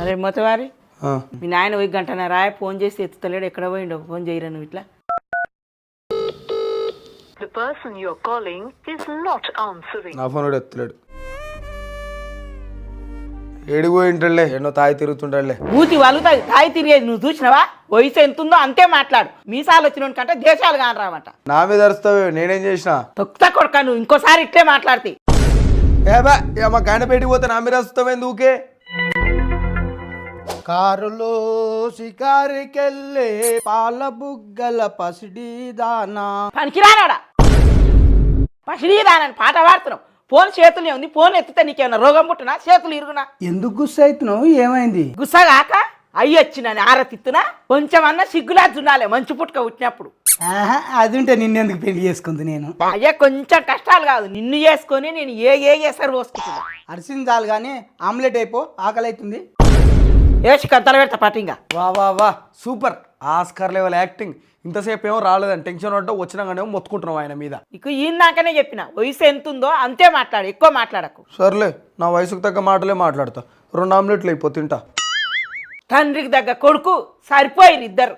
అరే మొత్తవారి మీ నాయన పోయి గంటన రాయ ఫోన్ చేసి ఎత్తుతలేడు ఎక్కడ పోయిండో ఫోన్ చేయరా నువ్వు ఇట్లా? The person you're calling is not answering. నా ఫోన్ కూడా ఎత్తలేడు. ఏడికి పోయి ఉంటాడులే ఎన్నో తాగి తిరుగుతుంటాడులే మూతి వలుతుంది తాయి తిరిగేది నువ్వు చూసినావా? వయసు ఎంత ఉందో అంతే మాట్లాడు. మీసాలు వచ్చిన కంటే దేశాలు కాని రావట నా మీద అరుస్తావే నేనేం చేసిన? తొక్త కొడక నువ్వు ఇంకోసారి ఇట్లే మాట్లాడితే. ఏబా ఏ మా గండపేటికి పోతే నా మీద అరుస్తావే ఊకే కారులో షికారికెళ్ళే పాల బుగ్గల పసిడి దానా పనికిరానాడా? పసిడీదానని పాట పాడుతున్నావు. ఫోన్ చేతులే ఉంది ఫోన్ ఎత్తితే నీకేమన్నా రోగం పుట్టినా? చేతులు ఇరుగునా? ఎందుకు గుస్సు అవుతున్నావు? ఏమైంది? గుస్సగాక? అయ్యి వచ్చినని ఆరతిత్తునా? కొంచెం అన్న సిగ్గులా దున్నాలే మంచు పుట్టుక పుట్టినప్పుడు. ఆహా, అది ఉంటే నిన్నెందుకు పెళ్ళి చేసుకుంది నేను? అయ్యా కొంచెం కష్టాలు కాదు. నిన్ను చేసుకొని నేను ఏ ఏ ఎసరు పోసుకుంటున్నా? అరిసింది చాలు కానీ ఆమ్లెట్ అయిపో ఆకలి అవుతుంది వేసి కంతలు పెడతా పట్టింగా వా వా వా. సూపర్. Oscar level acting. ఇంతసేపు ఏమో రాలేదని టెన్షన్ పడ్డా వచ్చినాకనేమో మొత్తుకుంటున్నాం ఆయన మీద. ఇక ఈయనదాకానే చెప్పిన వయసు ఎంత ఉందో అంతే మాట్లాడు ఎక్కువ మాట్లాడకు. సర్లే నా వయసుకు తగ్గ మాటలే మాట్లాడతా. రెండు ఆమ్లెట్లు అయిపో తింటా. తండ్రికి దగ్గర కొడుకు సరిపోయిరు ఇద్దరు.